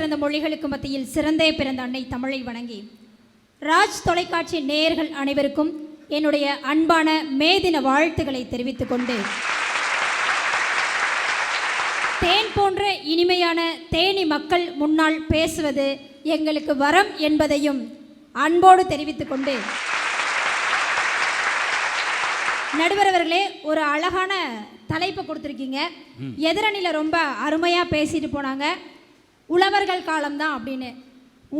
சிறந்த மொழிகளுக்கு மத்தியில் சிறந்தே பிறந்த அன்னை தமிழை வணங்கி ராஜ் தொலைக்காட்சி நேயர்கள் அனைவருக்கும் என்னுடைய அன்பான மேதின வாழ்த்துக்களை தெரிவித்துக் கொண்டு தேன் போன்ற இனிமையான தேனி மக்கள் முன்னால் பேசுவது எங்களுக்கு வரம் என்பதையும் அன்போடு தெரிவித்துக் கொண்டு நடுவர் அவர்களே ஒரு அழகான தலைப்பு கொடுத்துருக்கீங்க. எதிரணியில் ரொம்ப அருமையாக பேசிட்டு போனாங்க. உழவர்கள் காலம்தான் அப்படின்னு.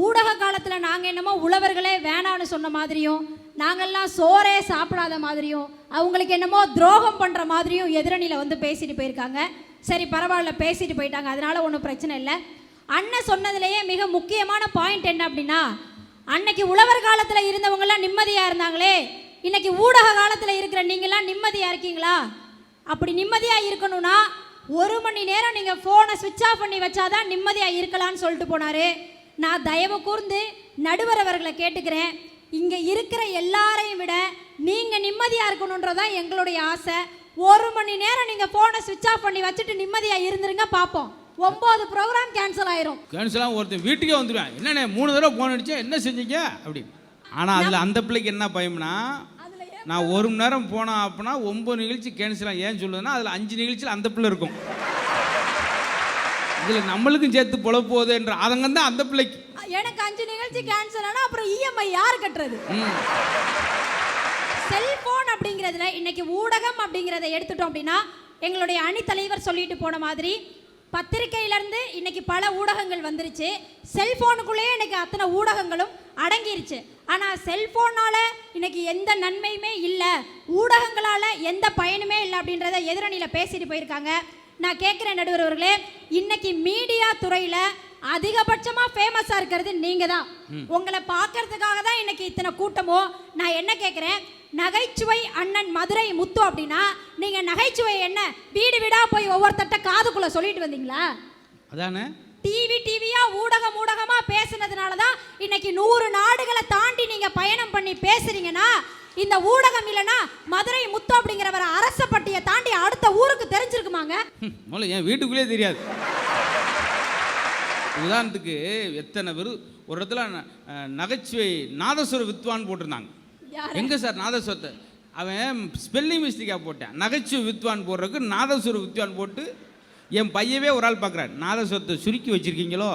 ஊடக காலத்தில் நாங்கள் என்னமோ உழவர்களே வேணான்னு சொன்ன மாதிரியும் நாங்கள்லாம் சோறே சாப்பிடாத மாதிரியும் அவங்களுக்கு என்னமோ துரோகம் பண்ணுற மாதிரியும் எதிரணியில் வந்து பேசிட்டு போயிருக்காங்க. சரி பரவாயில்ல பேசிட்டு போயிட்டாங்க. அதனால ஒன்றும் பிரச்சனை இல்லை. அண்ணன் சொன்னதுலேயே மிக முக்கியமான பாயிண்ட் என்ன அப்படின்னா அன்னைக்கு உழவர் காலத்தில் இருந்தவங்கெல்லாம் நிம்மதியாக இருந்தாங்களே. இன்னைக்கு ஊடக காலத்தில் இருக்கிற நீங்களாம் நிம்மதியாக இருக்கீங்களா? அப்படி நிம்மதியாக இருக்கணும்னா ஒரு மணி நேரம் நீங்கள் ஃபோனை சுவிட்ச் ஆஃப் பண்ணி வச்சாதான் நிம்மதியாக இருக்கலாம்னு சொல்லிட்டு போனார். நான் தயவு கூர்ந்து நடுவர் அவர்களை கேட்டுக்கிறேன். இங்கே இருக்கிற எல்லாரையும் விட நீங்கள் நிம்மதியாக இருக்கணுன்றதான் எங்களுடைய ஆசை. ஒரு மணி நேரம் நீங்கள் ஃபோனை சுவிட்ச் ஆஃப் பண்ணி வச்சுட்டு நிம்மதியாக இருந்துருங்க பார்ப்போம் ஒம்பது ப்ரோக்ராம் கேன்சல் ஆயிரும். கேன்சலாம் ஒருத்தன் வீட்டுக்கே வந்துடுவேன் என்னண்ணே மூணு தடவை ஃபோன் அடிச்சா என்ன செஞ்சீங்க? அப்படின்னு. ஆனால் அதில் அந்த பிள்ளைக்கு என்ன பயம்னா நான் ஒரு மணி நேரம் போனேன் அப்படின்னா ஒம்பது நிகழ்ச்சி கேன்சலாம் ஏன் சொல்லுதுன்னா அதில் அஞ்சு நிகழ்ச்சியில் அந்த பிள்ளை இருக்கும். இதில் நம்மளுக்கும் சேர்த்து பொழப்போகுது என்ற அதங்கம் தான் அந்த பிள்ளைக்கு. எனக்கு அஞ்சு நிகழ்ச்சி கேன்சல் ஆனால் அப்புறம் இஎம்ஐ யார் கட்டுறது? செல்போன் அப்படிங்கிறதுல இன்னைக்கு ஊடகம் அப்படிங்கிறத எடுத்துட்டோம் அப்படின்னா எங்களுடைய அணி தலைவர் சொல்லிட்டு போன மாதிரி பத்திரிக்கையிலேருந்து இன்னைக்கு பல ஊடகங்கள் வந்துருச்சு. செல்போனுக்குள்ளேயே இன்னைக்கு அத்தனை ஊடகங்களும் அடங்கிருச்சு. ஆனால் செல்போனால் இன்னைக்கு எந்த நன்மையுமே இல்லை. ஊடகங்களால் எந்த பயனுமே இல்லை அப்படின்றத எதிரணியில் பேசிட்டு போயிருக்காங்க. நான் கேட்குறேன் நடுவர் அவர்களே இன்னைக்கு மீடியா துறையில் அதிகபட்சமாக ஃபேமஸாக இருக்கிறது நீங்கள் தான் உங்களை பார்க்கறதுக்காக தான் இன்னைக்கு இத்தனை கூட்டமோ நான் என்ன கேட்குறேன் நகைச்சுவை அண்ணன் மதுரை முத்து அப்படின்னா நீங்கள் நகைச்சுவை என்ன வீடு வீடாக போய் ஒவ்வொருத்தட்ட காதுக்குள்ளே சொல்லிட்டு வந்தீங்களா? அதானே? டிவி டிவியா ஊடகம் ஊடகமா பேசுனதுனால தான் இன்னைக்கு நூறு நாடுகளை தாண்டி நீங்க பயணம் பண்ணி பேசுறீங்கன்னா இந்த ஊடகம் இல்லைன்னா மதுரை முத்து அப்படிங்கிறவர அரசப்பட்டியை தாண்டி அடுத்த ஊருக்கு தெரிஞ்சிருக்குமாங்க? முதல்ல என் வீட்டுக்குள்ளே தெரியாது. உதாரணத்துக்கு எத்தனை பேர் ஒரு இடத்துல நகைச்சுவை நாதஸ்வர வித்வான் போட்டிருந்தாங்க? எங்க சார் நாதஸ்வரத்தை? அவன் ஸ்பெல்லிங் மிஸ்டேக்காக போட்டேன். நகைச்சுவை வித்வான் போடுறதுக்கு நாதஸ்வர வித்வான் போட்டு என் பையவே ஒரு ஆள் பார்க்குறாரு. நாதஸ்வரத்தை சுருக்கி வச்சிருக்கீங்களோ?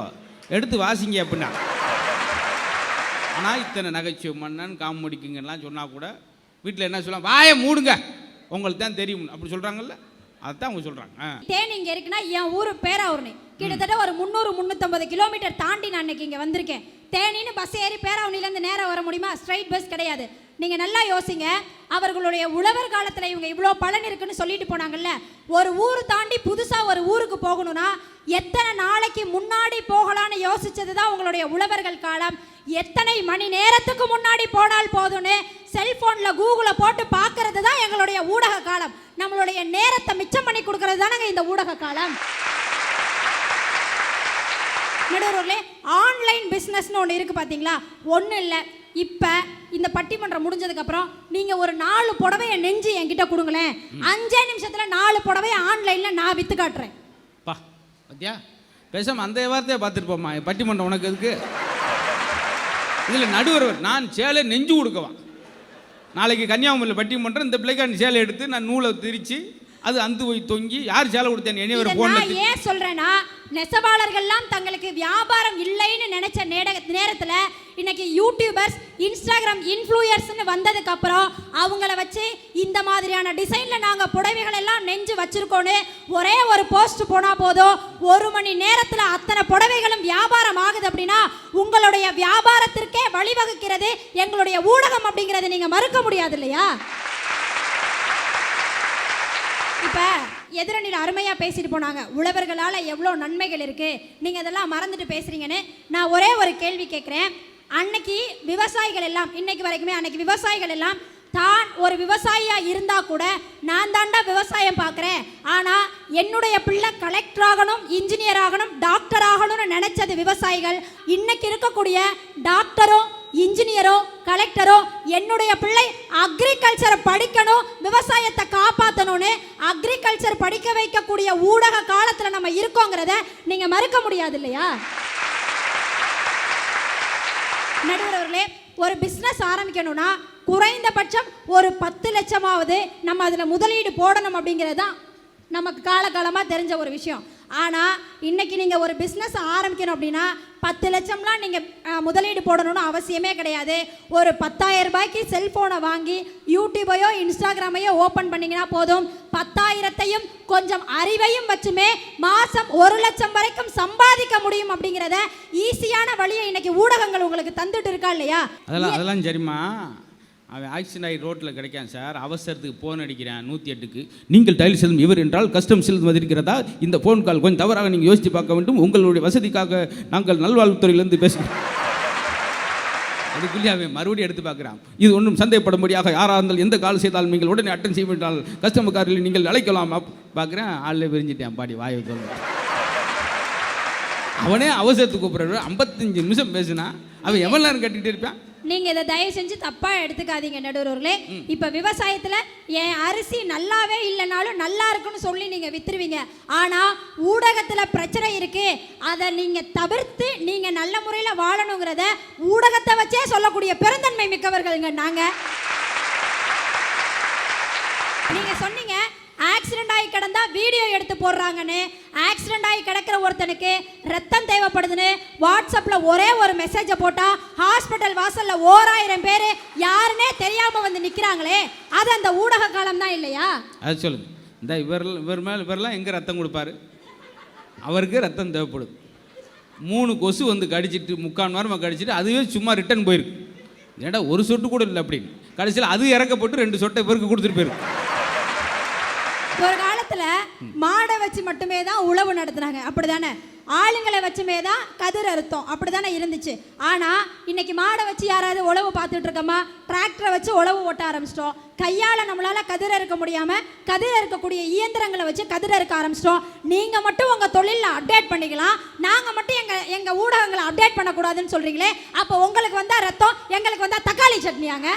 எடுத்து வாசிங்க அப்படின்னா. ஆனால் இத்தனை நகைச்சுவை மன்னன் காமெடிக்குங்கெல்லாம் சொன்னால் கூட வீட்டில் என்ன சொல்லுவாங்க வாயை மூடுங்க. உங்களுக்கு தான் தெரியும். அப்படி சொல்கிறாங்கல்ல அதான் அவங்க சொல்கிறாங்க தேனி இங்க இருக்குன்னா என் ஊரு பேராவூர்னி. கிட்டத்தட்ட ஒரு முந்நூறு முந்நூற்றம்பது கிலோமீட்டர் தாண்டி நான் இன்னைக்கு இங்கே வந்திருக்கேன். தேனின்னு பஸ் ஏறி பேராவூர்னிலேருந்து நேரா வர முடியுமா? ஸ்ட்ரைட் பஸ் கிடையாது. நீங்கள் நல்லா யோசிங்க. அவர்களுடைய உழவர் காலத்தில் இவங்க இவ்வளோ பலன் இருக்குன்னு சொல்லிட்டு போனாங்கல்ல. ஒரு ஊர் தாண்டி புதுசாக ஒரு ஊருக்கு போகணும்னா எத்தனை நாளைக்கு முன்னாடி போகலான்னு யோசிச்சது தான் உங்களுடைய உழவர்கள் காலம். எத்தனை மணி நேரத்துக்கு முன்னாடி போனால் போதும்னு செல்ஃபோனில் கூகுளில் போட்டு பார்க்கறது தான் எங்களுடைய ஊடக காலம். நம்மளுடைய நேரத்தை மிச்சம் பண்ணி கொடுக்கறது தானங்க இந்த ஊடக காலம். நடுவர்களே ஆன்லைன் பிஸ்னஸ்னு ஒன்று இருக்குது பார்த்தீங்களா ஒன்றும் இல்லை. இப்போ இந்த பட்டிமன்றம் முடிஞ்சதுக்கப்புறம் நீங்கள் ஒரு நாலு புடவைய நெஞ்சு என்கிட்ட கொடுங்களேன். அஞ்சே நிமிஷத்தில் நாலு புடவைய ஆன்லைனில் நான் விற்று காட்டுறேன். பா பாத்தியா? பேசாம அந்த வார்த்தையை பார்த்துருப்போம்மா பட்டிமன்றம் உனக்கு எதுக்கு? இதில் நடுவர் நான் சேலை நெஞ்சு கொடுக்கவா நாளைக்கு கன்னியாகுமரியில் பட்டிமன்றம் இந்த பிள்ளைக்கான சேலை எடுத்து நான் நூலை திரிச்சு அது அந்து போய் தொங்கி யார் சேலை கொடுத்தேன் என்னைய இதை ஒரு ஃபோனில் நான் ஏன் சொல்றேன்னா நெசவாளர்கள்லாம் தங்களுக்கு வியாபாரம் இல்லைன்னு நினைச்ச நேட நேரத்தில் இன்னைக்கு யூடியூபர்ஸ் இன்ஸ்டாகிராம் இன்ஃப்ளூயர்ஸ்னு வந்ததுக்கப்புறம் அவங்கள வச்சு இந்த மாதிரியான டிசைனில் நாங்கள் புடவைகள் எல்லாம் நெஞ்சு வச்சுருக்கோன்னு ஒரே ஒரு போஸ்ட் போனால் போதும். ஒரு மணி நேரத்தில் அத்தனை புடவைகளும் வியாபாரம் ஆகுது அப்படின்னா உங்களுடைய வியாபாரத்திற்கே வழிவகுக்கிறது எங்களுடைய ஊடகம் அப்படிங்கிறத நீங்கள் மறுக்க முடியாது இல்லையா? இப்போ எதிரணியில் அருமையாக பேசிட்டு போனாங்க. உழவர்களால் எவ்வளோ நன்மைகள் இருக்குது நீங்கள் இதெல்லாம் மறந்துட்டு பேசுகிறீங்கன்னு நான் ஒரே ஒரு கேள்வி கேட்குறேன் அன்னைக்கு விவசாயிகள் எல்லாம் இன்னைக்கு வரைக்குமே அன்னைக்கு விவசாயிகள் எல்லாம் தான் ஒரு விவசாயியாக இருந்தால் கூட நான் தாண்டா விவசாயம் பார்க்குறேன் ஆனால் என்னுடைய பிள்ளை கலெக்டர் ஆகணும் இன்ஜினியர் ஆகணும் டாக்டர் ஆகணும்னு நினச்சது விவசாயிகள். இன்னைக்கு இருக்கக்கூடிய டாக்டரும் இன்ஜினியரோ கலெக்டரோ என்னுடைய பிள்ளை அக்ரிகல்ச்சரை படிக்கணும் விவசாயத்தை காப்பாற்றணும்னு அக்ரிகல்ச்சர் படிக்க வைக்கக்கூடிய ஊடக காலத்தில் நம்ம இருக்கோங்கிறத நீங்கள் மறுக்க முடியாது இல்லையா? நடுவர் ஒரு பிஸ்னஸ் ஆரம்பிக்கணும்னா குறைந்தபட்சம் ஒரு பத்து லட்சமாவது நம்ம அதில் முதலீடு போடணும் அப்படிங்கிறது தான் நமக்கு காலகாலமாக தெரிஞ்ச ஒரு விஷயம். ஆனால் இன்னைக்கு நீங்கள் ஒரு பிஸ்னஸ் ஆரம்பிக்கணும் அப்படின்னா பத்து லட்சம்லாம் நீங்கள் முதலீடு போடணும்னு அவசியமே கிடையாது. ஒரு பத்தாயிரம் ரூபாய்க்கு செல்ஃபோனை வாங்கி யூடியூபையோ இன்ஸ்டாகிராமையோ ஓப்பன் பண்ணிங்கன்னா போதும். பத்தாயிரத்தையும் கொஞ்சம் அறிவையும் வச்சுமே மாதம் ஒரு லட்சம் வரைக்கும் சம்பாதிக்க முடியும் அப்படிங்கிறத ஈஸியான வழியை இன்னைக்கு ஊடகங்கள் உங்களுக்கு தந்துட்டு இருக்கா இல்லையா? அதெல்லாம் அதெல்லாம் சரிம்மா. அவன் ஆக்சிடென்ட் ஆகி ரோட்டில் கிடைக்கான் சார் அவசரத்துக்கு ஃபோன் அடிக்கிறேன் நூற்றி எட்டுக்கு. நீங்கள் டயல் செல்லும் இவர் என்றால் கஸ்டம் செல்லும் வந்திருக்கிறதா இந்த ஃபோன் கால் கொஞ்சம் தவறாக நீங்கள் யோசித்து பார்க்க வேண்டும். உங்களுடைய வசதிக்காக நாங்கள் நல்வாழ்வுத்துறையிலேருந்து பேசுகிறோம். அதுக்குள்ளே அவன் மறுபடியும் எடுத்து பார்க்குறான். இது ஒன்றும் சந்தேகப்படும்படியாக யாராக இருந்தாலும் எந்த கால் செய்தாலும் நீங்கள் உடனே அட்டன் செய்ய வேண்டால் கஸ்டமர் காரில் நீங்கள் அழைக்கலாம். பார்க்குறேன். ஆளில் விரிஞ்சிட்டேன். பாடி வாயை சொல்ல அவனே அவசரத்துக்கு கூப்பிட்ற ஐம்பத்தஞ்சு நிமிஷம் பேசினா. அவன் எவ்வளோ நேரம் கட்டிகிட்டு இருப்பான்? நீங்க இதை தயவு செஞ்சு தப்பா எடுத்துக்காதீங்க நடுவர்களே இப்ப விவசாயத்துல என் அரிசி நல்லாவே இல்லைனாலும் நல்லா இருக்குன்னு சொல்லி நீங்க வித்துருவீங்க. ஆனா ஊடகத்துல பிரச்சனை இருக்கு. அதை நீங்க தவிர்த்து நீங்க நல்ல முறையில வாழணுங்கிறத ஊடகத்தை வச்சே சொல்லக்கூடிய பெருந்தன்மை மிக்கவர்கள்ங்க நாங்க நீங்க ஆக்சிடென்ட் ஆகி கிடந்தா வீடியோ எடுத்து போடுறாங்கன்னு ஆக்சிடென்ட் ஆகி கிடக்கிற ஒருத்தனுக்கு ரத்தம் தேவைப்படுதுன்னு வாட்ஸ்அப்பில் ஒரே ஒரு மெசேஜை போட்டால் ஹாஸ்பிட்டல் வாசலில் ஓராயிரம் பேர் யாருன்னே தெரியாமல் வந்து நிற்கிறாங்களே அது அந்த ஊடக காலம் தான் இல்லையா? அது சொல்லுங்க. இந்த இவர் இவர் மேல் இவரெல்லாம் எங்கே ரத்தம் கொடுப்பாரு? அவருக்கு ரத்தம் தேவைப்படுது மூணு கொசு வந்து கடிச்சிட்டு முக்கால் நேரமாக கடிச்சிட்டு அதுவே சும்மா ரிட்டர்ன் போயிருக்கு. ஏன்னா ஒரு சொட்டு கூட இல்லை அப்படின்னு. கடைசியில் அது இறக்கப்பட்டு ரெண்டு சொட்டை இவருக்கு கொடுத்துட்டு போயிருக்கு. ஒரு காலத்தில் மாடை வச்சு மட்டுமே தான் உழவு நடத்துனாங்க. அப்படிதானே? ஆளுங்களை வச்சுமே தான் கதிர் அறுத்தோம். அப்படி தானே இருந்துச்சு. ஆனால் இன்னைக்கு மாடை வச்சு யாராவது உழவு பார்த்துட்டு இருக்கோமா? டிராக்டரை வச்சு உழவு ஓட்ட ஆரம்பிச்சிட்டோம். கையால் நம்மளால் கதிர் அறுக்க முடியாமல் கதிர் அறுக்கக்கூடிய இயந்திரங்களை வச்சு கதிர் அறுக்க ஆரம்பிச்சிட்டோம். நீங்கள் மட்டும் உங்கள் தொழிலில் அப்டேட் பண்ணிக்கலாம். நாங்கள் மட்டும் எங்கள் எங்கள் ஊடகங்களை அப்டேட் பண்ணக்கூடாதுன்னு சொல்கிறீங்களே அப்போ உங்களுக்கு வந்தால் ரத்தம் எங்களுக்கு வந்தால் தக்காளி சட்னியாங்க.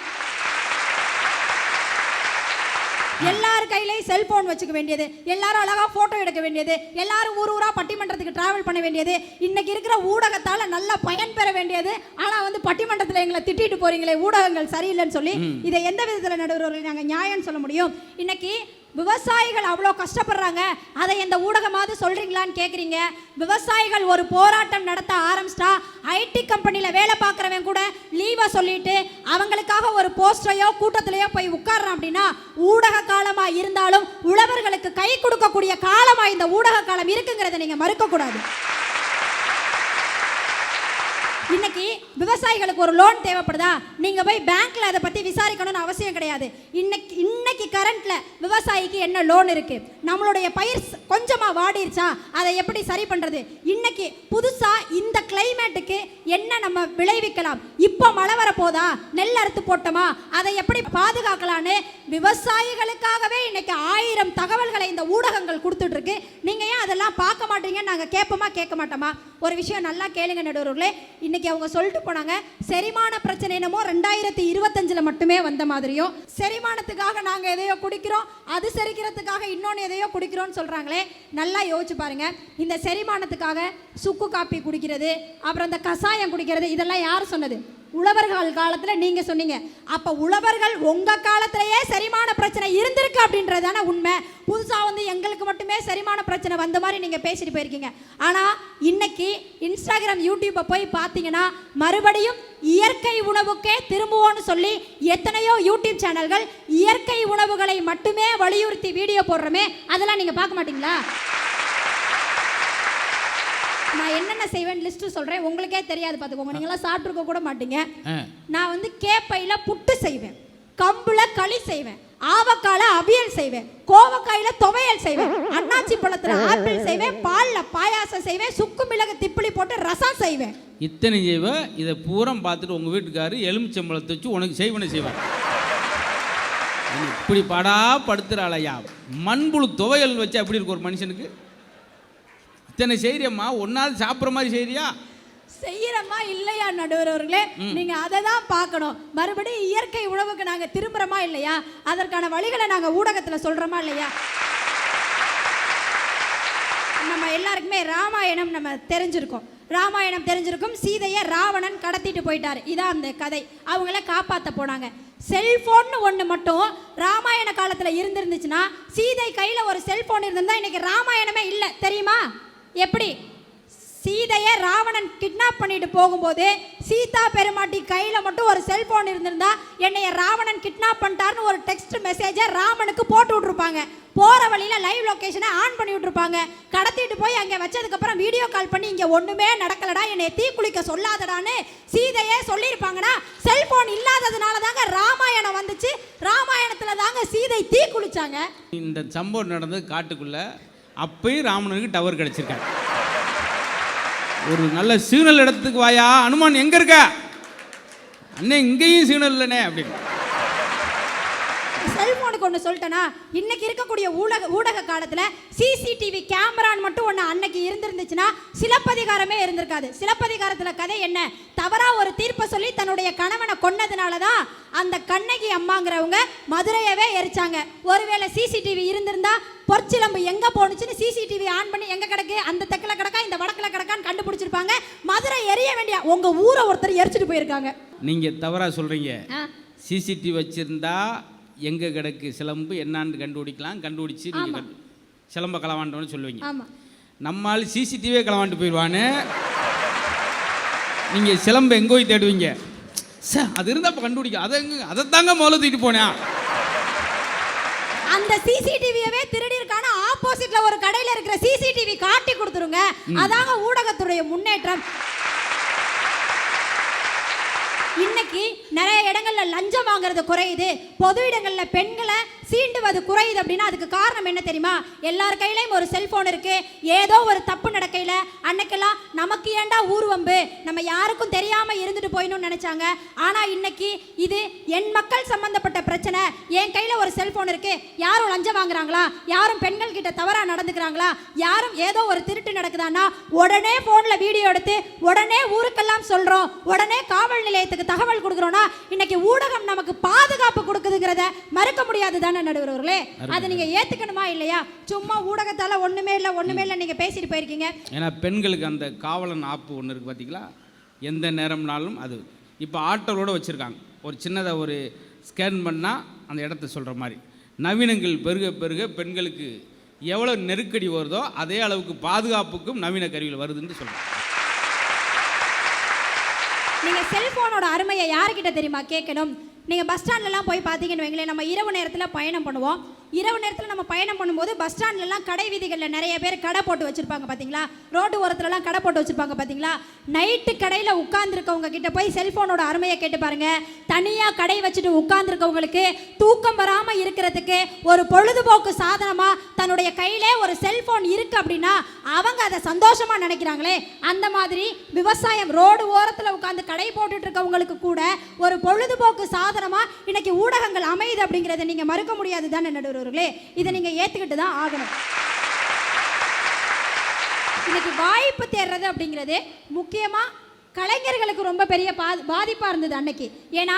எல்லார் கையிலையும் செல்போன் வச்சுக்க வேண்டியது. எல்லாரும் அழகா போட்டோ எடுக்க வேண்டியது. எல்லாரும் ஊர் ஊரா பட்டிமன்றத்துக்கு டிராவல் பண்ண வேண்டியது. இன்னைக்கு இருக்கிற ஊடகத்தால நல்லா பயன் பெற வேண்டியது. ஆனா வந்து பட்டிமன்றத்துல எங்களை திட்டிட்டு போறீங்களே ஊடகங்கள் சரியில்லைன்னு சொல்லி. இதை எந்த விதத்துல நடுவர்கள் நாங்க நியாயம் சொல்ல முடியும்? இன்னைக்கு விவசாயிகள் அவ்வளோ கஷ்டப்படுறாங்க. அதை இந்த ஊடகமாவது சொல்றீங்களான்னு கேட்குறீங்க விவசாயிகள் ஒரு போராட்டம் நடத்த ஆரம்பிச்சிட்டா ஐடி கம்பெனியில் வேலை பார்க்குறவன் கூட லீவை சொல்லிட்டு அவங்களுக்காக ஒரு போஸ்டரையோ கூட்டத்திலையோ போய் உட்கார்றான் அப்படின்னா ஊடக காலமாக இருந்தாலும் உழவர்களுக்கு கை கொடுக்கக்கூடிய காலமாக இந்த ஊடக காலம் இருக்குங்கிறத நீங்கள் மறுக்கக்கூடாது. இன்னைக்கு விவசாயிகளுக்கு ஒரு லோன் தேவைப்படுதா? நீங்க போய் பேங்க்ல அதை பத்தி விசாரிக்கணும்னு அவசியம் கிடையாது. இன்னைக்கு இன்னைக்கு கரண்ட்ல விவசாயிக்கு என்ன லோன் இருக்கு? நம்மளுடைய பயிர் கொஞ்சமாக கொஞ்சமா வாடிருச்சா? அதை எப்படி சரி பண்றது? இன்னைக்கு புதுசா இந்த கிளைமேட்டுக்கு என்ன நம்ம விளைவிக்கலாம்? இப்போ மழை வரப்போதா? நெல் அறுத்து போட்டோமா? அதை எப்படி பாதுகாக்கலான்னு விவசாயிகளுக்காகவே இன்னைக்கு ஆயிரம் தகவல்களை இந்த ஊடகங்கள் கொடுத்துட்டு இருக்கு நீங்க ஏன் அதெல்லாம் பார்க்க மாட்டீங்கன்னு நாங்க கேட்போமா கேட்க மாட்டோமா? ஒரு விஷயம் நல்லா கேளுங்க நடுவர்களே. இன்னைக்கு அவங்க சொல்லிட்டு போனாங்க செரிமான பிரச்சனை என்னமோ ரெண்டாயிரத்தி இருபத்தஞ்சில் மட்டுமே வந்த மாதிரியும் செரிமானத்துக்காக நாங்கள் எதையோ குடிக்கிறோம் அது செரிக்கிறதுக்காக இன்னொன்று எதையோ குடிக்கிறோம்னு சொல்கிறாங்களே நல்லா யோசிச்சு பாருங்க. இந்த செரிமானத்துக்காக சுக்கு காப்பி குடிக்கிறது அப்புறம் இந்த கசாயம் குடிக்கிறது இதெல்லாம் யார் சொன்னது? உழவர்கள் காலத்தில் நீங்கள் சொன்னீங்க. அப்போ உழவர்கள் உங்கள் காலத்திலேயே செரிமான பிரச்சனை இருந்திருக்கு அப்படின்றதான உண்மை. புதுசாக வந்து எங்களுக்கு மட்டுமே செரிமான பிரச்சனை வந்த மாதிரி நீங்கள் பேசிட்டு போயிருக்கீங்க. ஆனால் இன்னைக்கு இன்ஸ்டாகிராம் யூடியூப்பை போய் பார்த்தீங்கன்னா மறுபடியும் இயற்கை உணவுக்கே திரும்புவோன்னு சொல்லி எத்தனையோ யூடியூப் சேனல்கள் இயற்கை உணவுகளை மட்டுமே வலியுறுத்தி வீடியோ போடுறோமே அதெல்லாம் நீங்கள் பார்க்க மாட்டீங்களா? நான் என்னென்ன செய்வேன் லிஸ்ட்டு சொல்கிறேன் உங்களுக்கே தெரியாது பார்த்துக்கோங்க. நீங்களாம் சாப்பிட்ருக்க கூட மாட்டீங்க. நான் வந்து கேப்பையில புட்டு செய்வேன். கம்புல களி செய்வேன். ஆவக்கால அவியல் செய்வேன். கோவக்காயில துவையல் செய்வேன். அன்னாச்சி பழத்துல ஆப்பிள் செய்வேன். பால்ல பாயாசம் செய்வேன். சுக்கு மிளகு திப்பிலி போட்டு ரசம் செய்வேன். இத்தனை செய்வ இதை பூரம் பார்த்துட்டு உங்கள் வீட்டுக்காரு எலுமிச்சம்பழத்தை வச்சு உனக்கு செய்வனை செய்வார். நீ இப்படி படா படுத்துறாளையா மண்புழு துவையல் வச்சு அப்படி இருக்கு ஒரு மனுஷனுக்கு? இத்தனை செய்யறியம்மா ஒன்றாவது சாப்பிட்ற மாதிரி செய்யறியா செய்யறமா இல்லையா நடுவர்களே நீங்க அதை தான் பார்க்கணும். மறுபடியும் இயற்கை உணவுக்கு நாங்க திரும்புறோமா இல்லையா? அதற்கான வழிகளை நாங்க ஊடகத்துல சொல்றோமா இல்லையா? நம்ம எல்லாருக்குமே ராமாயணம் நம்ம தெரிஞ்சிருக்கோம். ராமாயணம் தெரிஞ்சிருக்கும். சீதையை ராவணன் கடத்திட்டு போயிட்டாரு. இதான் அந்த கதை. அவங்கள காப்பாற்ற போனாங்க. செல்போன்னு ஒன்று மட்டும் ராமாயண காலத்தில் இருந்திருந்துச்சுன்னா சீதை கையில் ஒரு செல்போன் இருந்திருந்தா இன்னைக்கு ராமாயணமே இல்லை. தெரியுமா? எப்படி? சீதையை ராவணன் கிட்னாப் பண்ணிட்டு போகும்போது சீதா பெருமாட்டி கையில் மட்டும் ஒரு செல்போன் இருந்திருந்தா என்னைய ராவணன் கிட்னாப் பண்ணிட்டாருன்னு ஒரு டெக்ஸ்ட் மெசேஜை ராமனுக்கு போட்டு விட்ருப்பாங்க போகிற வழியில் லைவ் லொக்கேஷனை ஆன் பண்ணி விட்ருப்பாங்க கடத்திட்டு போய் அங்கே வச்சதுக்கப்புறம் வீடியோ கால் பண்ணி இங்கே ஒன்றுமே நடக்கலடா என்னை தீக்குளிக்க சொல்லாதடான்னு சீதையே சொல்லியிருப்பாங்கன்னா செல்போன் இல்லாததுனால தாங்க ராமாயணம் வந்துச்சு. ராமாயணத்தில் தாங்க சீதை தீக்குளிச்சாங்க இந்த சம்பவம் நடந்தது காட்டுக்குள்ளே. அப்பயும் ராமனுக்கு டவர் கிடைச்சிருக்காங்க ஒரு நல்ல சிக்னல் இடத்துக்கு வாயா அனுமான் எங்கே இருக்க? அண்ணன் இங்கேயும் சிக்னல் இல்லைனே அப்படின்னு. செல்போனுக்கு ஒன்று சொல்லிட்டேனா இன்னைக்கு இருக்கக்கூடிய ஊடக ஊடக காலத்தில் சிசிடிவி கேமரான்னு மட்டும் ஒன்று அன்னைக்கு இருந்திருந்துச்சுன்னா சிலப்பதிகாரமே இருந்திருக்காது. சிலப்பதிகாரத்தில் கதை என்ன? தவறாக ஒரு தீர்ப்பை சொல்லி தன்னுடைய கணவனை கொன்னதுனால தான் அந்த கண்ணகி அம்மாங்கிறவங்க மதுரையவே எரிச்சாங்க. ஒருவேளை சிசிடிவி இருந்திருந்தா பொற்சிலம்பு எங்கே போணுச்சுன்னு சிசிடிவி ஆன் பண்ணி எங்கே கிடக்கு? அந்த தெக்கில் கிடக்கா இந்த வடக்கில் கிடக்கான்னு கண்டுபிடிச்சிருப்பாங்க. மதுரை எரிய வேண்டிய உங்கள் ஊரை ஒருத்தர் எரிச்சிட்டு போயிருக்காங்க. நீங்க தவறா சொல்றீங்க. ஆ. சிசிடிவி வச்சிருந்தா எங்க கிடக்கு சிலம்பு என்னான்னு கண்டுபிடிக்கலாம் கண்டுபிடிச்சு நீங்க ஆமா. கண்டு- சிலம்ப களவாண்டோன்னு சொல்லுவீங்க. நம்மால் சிசிடிவியே களவாண்டு போயிடுவான்னு நீங்க சிலம்பு எங்க போய் தேடுவீங்க? சார் அது இருந்தா அப்ப கண்டுபிடிக்க அதை எங்க அதை தாங்க முதல்ல தூக்கிட்டு போனேன். அந்த சிசிடிவியவே திருடிருக்கான ஆப்போசிட்ல ஒரு கடையில இருக்கிற சிசிடிவி காட்டி கொடுத்துருங்க. அதாங்க ஊடகத்துடைய முன்னேற்றம். இன்னைக்கு நிறைய இடங்கள்ல லஞ்சம் வாங்குறது குறையுது. பொது இடங்கள்ல பெண்களை சீண்டுவது குறையுது அப்படின்னா அதுக்கு காரணம் என்ன தெரியுமா? எல்லார் கையிலையும் ஒரு செல்போன் இருக்கு. ஏதோ ஒரு தப்பு நடக்கையில அன்னைக்கெல்லாம் நமக்கு ஏன்டா ஊர்வம்பு? நம்ம யாருக்கும் தெரியாம இருந்துட்டு போயிடணும்னு நினைச்சாங்க. ஆனா இன்னைக்கு இது என் மக்கள் சம்பந்தப்பட்ட பிரச்சனை. என் கையில ஒரு செல்போன் இருக்கு. யாரும் லஞ்சம் வாங்குறாங்களா? யாரும் பெண்கள் கிட்ட தவறா நடந்துக்கிறாங்களா? யாரும் ஏதோ ஒரு திருட்டு நடக்குதான்னா உடனே போன்ல வீடியோ எடுத்து உடனே ஊருக்கெல்லாம் சொல்றோம். உடனே காவல் நிலையத்துக்கு தகவல் கொடுக்குறோன்னா இன்னைக்கு ஊடகம் நமக்கு பாதுகாப்பு கொடுக்குதுங்கிறத மறுக்க முடியாது தானே நடுவர்களே அதை நீங்க ஏத்துக்கணுமா இல்லையா? சும்மா ஊடகத்தால ஒண்ணுமே இல்லை ஒண்ணுமே இல்லை நீங்க பேசிட்டு போயிருக்கீங்க. ஏன்னா பெண்களுக்கு அந்த காவலன் ஆப்பு ஒன்று இருக்குது பார்த்தீங்களா எந்த நேரம்னாலும் அது. இப்போ ஆட்டோவோட வச்சுருக்காங்க. ஒரு சின்னதாக ஒரு ஸ்கேன் பண்ணால் அந்த இடத்த சொல்கிற மாதிரி. நவீனங்கள் பெருக பெருக பெண்களுக்கு எவ்வளோ நெருக்கடி வருதோ அதே அளவுக்கு பாதுகாப்புக்கும் நவீன கருவிகள் வருதுன்னு சொல்கிறேன் நீங்க செல்போனோட அருமையை யாருக்கிட்ட தெரியுமா? கேட்கணும். நீங்கள் பஸ் ஸ்டாண்ட்லலாம் போய் பார்த்தீங்கன்னு வைங்களேன் நம்ம இரவு நேரத்தில் பயணம் பண்ணுவோம். இரவு நேரத்தில் நம்ம பயணம் பண்ணும்போது பஸ் ஸ்டாண்ட்லலாம் கடை வீதிகளில் நிறைய பேர் கடை போட்டு வச்சுருப்பாங்க பார்த்தீங்களா ரோடு ஓரத்துலலாம் கடை போட்டு வச்சுருப்பாங்க பார்த்தீங்களா நைட்டு கடையில் உட்காந்துருக்கவங்க கிட்ட போய் செல்ஃபோனோட அருமையை கேட்டு பாருங்க. தனியாக கடை வச்சுட்டு உட்காந்துருக்கவங்களுக்கு தூக்கம் வராமல் இருக்கிறதுக்கு ஒரு பொழுதுபோக்கு சாதனமாக தன்னுடைய கையிலே ஒரு செல்ஃபோன் இருக்கு அப்படின்னா அவங்க அதை சந்தோஷமா நினைக்கிறாங்களே. அந்த மாதிரி விவசாயம் ரோடு ஓரத்தில் உட்காந்து கடை போட்டுட்டு இருக்கவங்களுக்கு கூட ஒரு பொழுதுபோக்கு சாதனமாக இன்னைக்கு ஊடகங்கள் அமையுது அப்படிங்கிறத நீங்கள் மறுக்க முடியாது தானே நடுவர்களே இதை நீங்க ஏற்றுக்கிட்டு தான் ஆகணும். இன்னைக்கு வாய்ப்பு தேடுறது அப்படிங்கிறது முக்கியமா கலைஞர்களுக்கு ரொம்ப பெரிய பா பாதிப்பாக இருந்தது அன்னைக்கு. ஏன்னா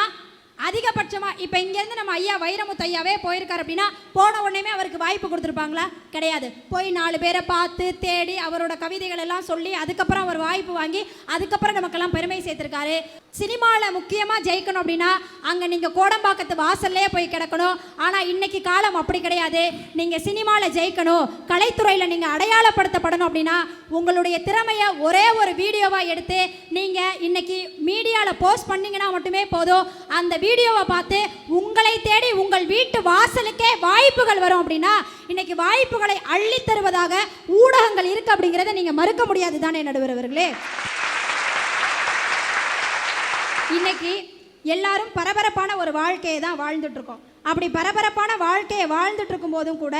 அதிகபட்சமாக இப்போ இங்கேருந்து நம்ம ஐயா வைரமுத்து ஐயாவே போயிருக்காரு அப்படின்னா போன உடனேமே அவருக்கு வாய்ப்பு கொடுத்துருப்பாங்களா? கிடையாது. போய் நாலு பேரை பார்த்து தேடி அவரோட கவிதைகள் எல்லாம் சொல்லி அதுக்கப்புறம் அவர் வாய்ப்பு வாங்கி அதுக்கப்புறம் நமக்கெல்லாம் பெருமை சேர்த்துருக்காரு. சினிமாவில் முக்கியமாக ஜெயிக்கணும் அப்படின்னா அங்கே நீங்கள் கோடம்பாக்கத்து வாசல்லே போய் கிடக்கணும். ஆனால் இன்னைக்கு காலம் அப்படி கிடையாது. நீங்கள் சினிமாவில் ஜெயிக்கணும். கலைத்துறையில் நீங்கள் அடையாளப்படுத்தப்படணும் அப்படின்னா உங்களுடைய திறமையை ஒரே ஒரு வீடியோவாக எடுத்து நீங்கள் இன்னைக்கு மீடியாவில் போஸ்ட் பண்ணீங்கன்னா மட்டுமே போதும். அந்த வீடியோவை பார்த்து உங்களை தேடி உங்கள் வீட்டு வாசலுக்கே வாய்ப்புகள் வரும் அப்படின்னா இன்னைக்கு வாய்ப்புகளை அள்ளி தருவதாக ஊடகங்கள் இருக்கு அப்படிங்கிறத நீங்கள் மறுக்க முடியாது தானே நடுவரவர்களே? இன்னைக்கு எல்லாரும் பரபரப்பான ஒரு வாழ்க்கையை தான் வாழ்ந்துட்டு இருக்கோம். அப்படி பரபரப்பான வாழ்க்கையை வாழ்ந்துட்டு இருக்கும் போதும் கூட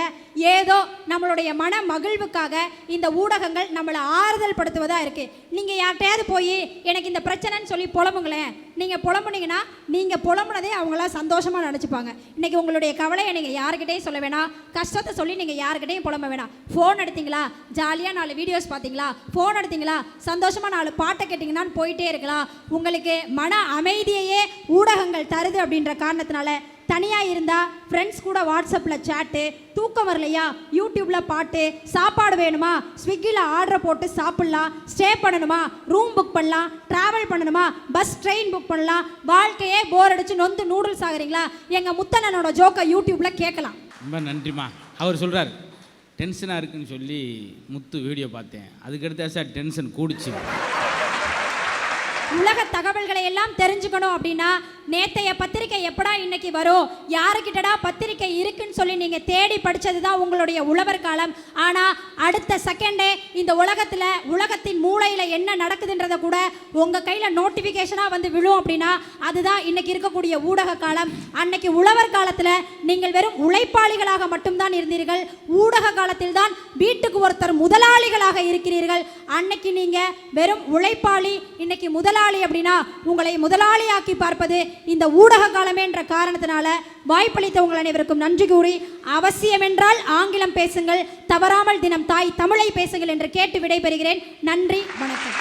ஏதோ நம்மளுடைய மன மகிழ்வுக்காக இந்த ஊடகங்கள் நம்மளை ஆறுதல் படுத்துவதா இருக்கு. நீங்க யார்கிட்டயாவது போய் எனக்கு இந்த பிரச்சனைன்னு சொல்லி புலம்புங்களேன். நீங்க புலம்புனீங்கன்னா நீங்க புலம்புனதே அவங்களாம் சந்தோஷமா நினைச்சுப்பாங்க இன்னைக்கு உங்களுடைய கவலையை நீங்க யாருக்கிட்டையும் சொல்ல வேணாம். கஷ்டத்தை சொல்லி நீங்க யாருக்கிட்டையும் புலம்ப வேணாம். ஃபோன் எடுத்தீங்களா? ஜாலியாக நாலு வீடியோஸ் பார்த்தீங்களா? ஃபோன் எடுத்தீங்களா? சந்தோஷமா நாலு பாட்டை கேட்டிங்கன்னான்னு போயிட்டே இருக்கலாம். உங்களுக்கு மன அமைதியையே ஊடகங்கள் தருது அப்படின்ற காரணத்தினால தனியாக இருந்தால் ஃப்ரெண்ட்ஸ் கூட வாட்ஸ்அப்பில் சேட்டு தூக்கம் வரலையா? யூடியூப்பில் பாட்டு சாப்பாடு வேணுமா? ஸ்விக்கியில் ஆர்டர் போட்டு சாப்பிட்லாம். ஸ்டே பண்ணணுமா? ரூம் புக் பண்ணலாம். ட்ராவல் பண்ணணுமா? பஸ் ட்ரெயின் புக் பண்ணலாம். வாழ்க்கையே போர் அடித்து நொந்து நூடுல்ஸ் ஆகுறீங்களா? எங்கள் முத்தனனோட ஜோக்கை யூடியூப்பில் கேட்கலாம். ரொம்ப நன்றிம்மா. அவர் சொல்கிறார் டென்ஷனாக இருக்குன்னு சொல்லி முத்து வீடியோ பார்த்தேன். அதுக்கடுத்து சார் டென்ஷன் கூடிச்சு. உலக தகவல்களை எல்லாம் தெரிஞ்சுக்கணும் அப்படின்னா நேத்தைய பத்திரிக்கை எப்படா இன்னைக்கு வரும்? யாருக்கிட்டடா பத்திரிக்கை இருக்குன்னு சொல்லி நீங்க தேடி படிச்சது தான் உங்களுடைய உழவர் காலம். ஆனா அடுத்த செகண்டே இந்த உலகத்துல உலகத்தின் மூளையில என்ன நடக்குதுன்றத கூட உங்க கையில நோட்டிபிகேஷனா வந்து விழும் அப்படின்னா அதுதான் இன்னைக்கு இருக்கக்கூடிய ஊடக காலம். அன்னைக்கு உழவர் காலத்துல நீங்கள் வெறும் உழைப்பாளிகளாக மட்டும்தான் இருந்தீர்கள். ஊடக காலத்தில் தான் வீட்டுக்கு ஒருத்தர் முதலாளிகளாக இருக்கிறீர்கள். அன்னைக்கு நீங்க வெறும் உழைப்பாளி இன்னைக்கு முதலாளி முதலாளி அப்படின்னா உங்களை முதலாளியாக்கி பார்ப்பது இந்த ஊடக காலமே என்ற காரணத்தினால வாய்ப்பளித்த உங்கள் அனைவருக்கும் நன்றி கூறி அவசியம் என்றால் ஆங்கிலம் பேசுங்கள் தவறாமல் தினம் தாய் தமிழை பேசுங்கள் என்று கேட்டு விடைபெறுகிறேன். நன்றி வணக்கம்.